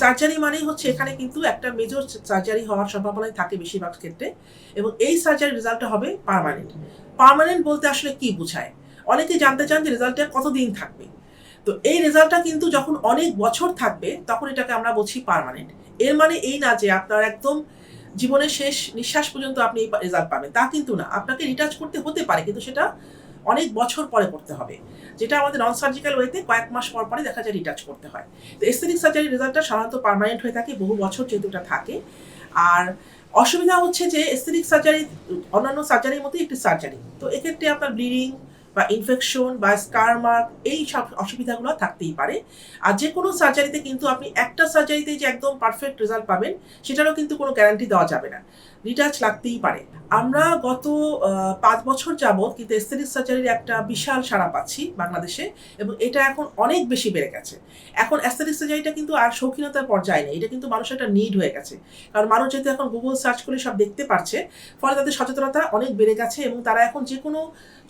Surgery মানেই হচ্ছে এখানে কিন্তু একটা মেজর সার্জারি হওয়ার সম্ভাবনাই থাকে বেশিরভাগ ক্ষেত্রে এবং এই সার্জারির রেজাল্টটা হবে পার্মানেন্ট পার্মানেন্ট বলতে আসলে কি বোঝায়? অনেকে জানতে চান যে রেজাল্টটা কতদিন থাকবে? তো এই রেজাল্টটা কিন্তু যখন অনেক বছর থাকবে, তখন এটাকে আমরা বলছি পার্মানেন্ট এর মানে এই না যে আপনার একদম জীবনের শেষ নিঃশ্বাস পর্যন্ত আপনি এই রেজাল্ট পাবেন। তা কিন্তু না। আপনাকে রিটাচ করতে হতে পারে, কিন্তু সেটা অনেক বছর পরে করতে হবে। যেটা আমাদের নন সার্জিক্যাল ওয়েতে কয়েক মাস পর পরে দেখা যায় রিটাচ করতে হয়। তো এস্থেটিক সার্জারির রেজাল্টটা সাধারণত পারমানেন্ট হয়ে থাকে, বহু বছর যেহেতু এটা থাকে। আর অসুবিধা হচ্ছে যে এস্থেটিক সার্জারি অন্যান্য সার্জারির মতোই একটি সার্জারি তো এক্ষেত্রে আপনার ব্লিডিং বা ইনফেকশন বা স্কার মার্ক এই সব অসুবিধাগুলো থাকতেই পারে। আর যে কোনো সার্জারিতে কিন্তু আপনি একটা সার্জারিতে যে একদম পারফেক্ট রেজাল্ট পাবেন, সেটারও কিন্তু কোনো গ্যারান্টি দেওয়া যাবে না। রিটাচ লাগতেই পারে। আমরা গত পাঁচ বছর যাবৎ কিন্তু এস্থেটিক সার্জারির একটা বিশাল সাড়া পাচ্ছি বাংলাদেশে এবং এটা এখন অনেক বেশি বেড়ে গেছে। এখন অ্যাস্থেটিক সার্জারিটা কিন্তু আর শৌখিনতার পর্যায়ে নেই। এটা কিন্তু মানুষের একটা নিড হয়ে গেছে। কারণ মানুষ যেহেতু এখন গুগল সার্চ করে সব দেখতে পারছে, ফলে তাদের সচেতনতা অনেক বেড়ে গেছে এবং তারা এখন যে কোনো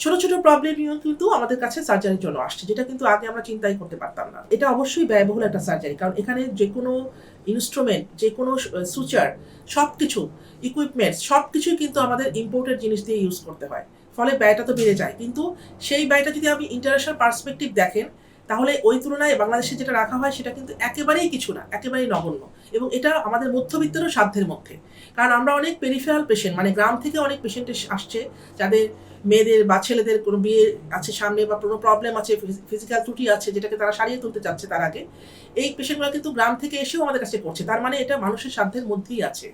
ছোটো ছোট প্রবলেম নিয়েও কিন্তু আমাদের কাছে সার্জারির জন্য আসছে, যেটা কিন্তু আগে আমরা চিন্তাই করতে পারতাম না। এটা অবশ্যই ব্যয়বহুল একটা সার্জারি কারণ এখানে যে কোনো ইনস্ট্রুমেন্ট যে কোনো সুচার সব কিছু ইকুইপমেন্টস সব কিছুই কিন্তু আমাদের ইম্পোর্টেড জিনিস দিয়ে ইউজ করতে হয়। ফলে ব্যয়টা তো বেড়ে যায়। কিন্তু সেই ব্যয়টা যদি আপনি ইন্টারন্যাশনাল পার্সপেক্টিভ দেখেন তাহলে ওই তুলনায় বাংলাদেশে যেটা রাখা হয় সেটা কিন্তু একেবারেই কিছু না, একেবারেই নগণ্য। এবং এটা আমাদের মধ্যবিত্তেরও সাধ্যের মধ্যে। কারণ আমরা অনেক পেরিফেরাল পেশেন্ট মানে গ্রাম থেকে অনেক পেশেন্ট আসছে, যাদের মেয়েদের বা ছেলেদের কোনো বিয়ে আছে সামনে বা কোনো প্রবলেম আছে ফিজিক্যাল ত্রুটি আছে, যেটাকে তারা সারিয়ে তুলতে চাচ্ছে তার আগে, এই পেশেন্টগুলো কিন্তু গ্রাম থেকে এসেও আমাদের কাছে করছে। তার মানে এটা মানুষের সাধ্যের মধ্যেই আছে।